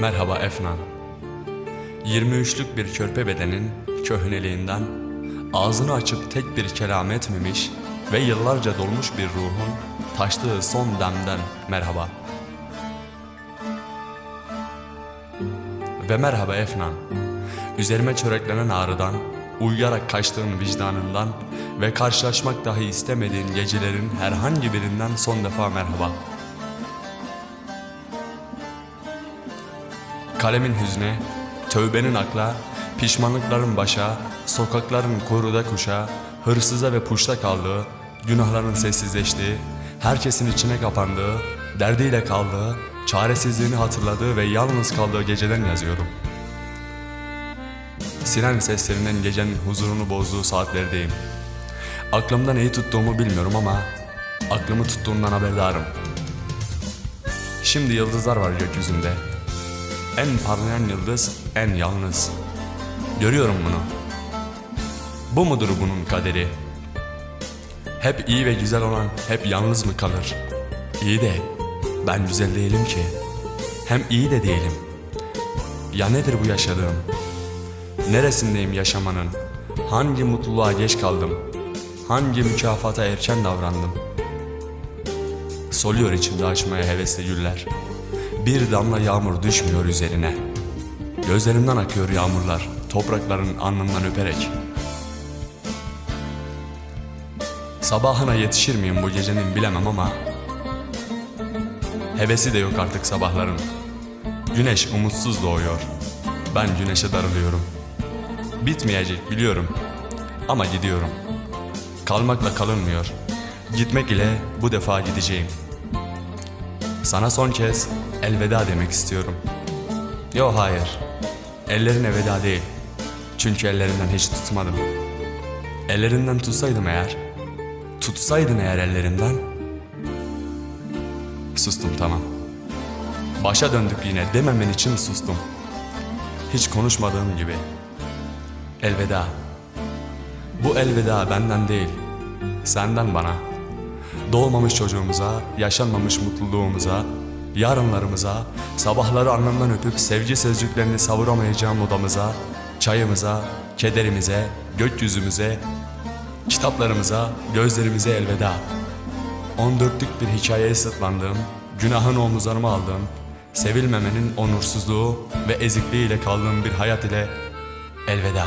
Merhaba Efnan. 23'lük bir körpe bedenin köhneliğinden ağzını açıp tek bir kelam etmemiş ve yıllarca dolmuş bir ruhun taştığı son demden merhaba. Ve merhaba Efnan. Üzerime çöreklenen ağrıdan, uyuyarak kaçtığın vicdanından ve karşılaşmak dahi istemediğin gecelerin herhangi birinden son defa merhaba. Kalemin hüzne, tövbenin akla, pişmanlıkların başa, sokakların koruda kuşa, hırsıza ve puşta kaldığı, günahların sessizleştiği, herkesin içine kapandığı, derdiyle kaldığı, çaresizliğini hatırladığı ve yalnız kaldığı geceden yazıyorum. Siren seslerinden gecenin huzurunu bozduğu saatlerdeyim. Aklımda neyi tuttuğumu bilmiyorum ama aklımı tuttuğundan haberdarım. Şimdi yıldızlar var gökyüzünde. En parlayan yıldız en yalnız. Görüyorum bunu. Bu mudur bunun kaderi? Hep iyi ve güzel olan hep yalnız mı kalır? İyi de ben güzel değilim ki. Hem iyi de değilim. Ya nedir bu yaşadığım? Neresindeyim yaşamanın? Hangi mutluluğa geç kaldım? Hangi mükafata erken davrandım? Soluyor içimde açmaya hevesli güller. Bir damla yağmur düşmüyor üzerine. Gözlerimden akıyor yağmurlar, toprakların alnından öperek. Sabahına yetişir miyim bu gecenin bilemem ama Hevesi de yok artık sabahların. Güneş umutsuz doğuyor. Ben güneşe darılıyorum. Bitmeyecek biliyorum. Ama gidiyorum. Kalmakla kalınmıyor. Gitmek ile bu defa gideceğim. Sana son kez elveda demek istiyorum. Yo hayır. Ellerine veda değil. Çünkü ellerinden hiç tutmadım. Ellerinden tutsaydım eğer, tutsaydın eğer ellerinden, sustum tamam. Başa döndük yine dememen için sustum. Hiç konuşmadığım gibi. Elveda. Bu elveda benden değil, senden bana. Doğmamış çocuğumuza, yaşanmamış mutluluğumuza, yarınlarımıza, sabahları alnından öpüp sevgi sözcüklerini savuramayacağım odamıza, çayımıza, kederimize, gökyüzümüze, kitaplarımıza, gözlerimize elveda. 14'lük bir hikayeye sırtlandığım, günahın omuzlarıma aldığım, sevilmemenin onursuzluğu ve ezikliğiyle kaldığım bir hayat ile elveda.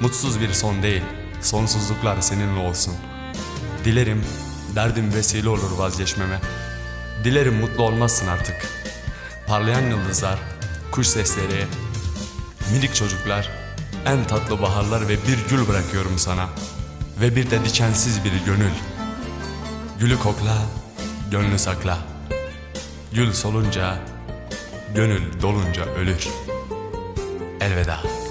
Mutsuz bir son değil, sonsuzluklar seninle olsun. Dilerim derdim vesile olur vazgeçmeme. Dilerim mutlu olmazsın artık. Parlayan yıldızlar, kuş sesleri, minik çocuklar, en tatlı baharlar ve bir gül bırakıyorum sana. Ve bir de dikensiz bir gönül. Gülü kokla, gönlü sakla. Gül solunca, gönül dolunca ölür. Elveda.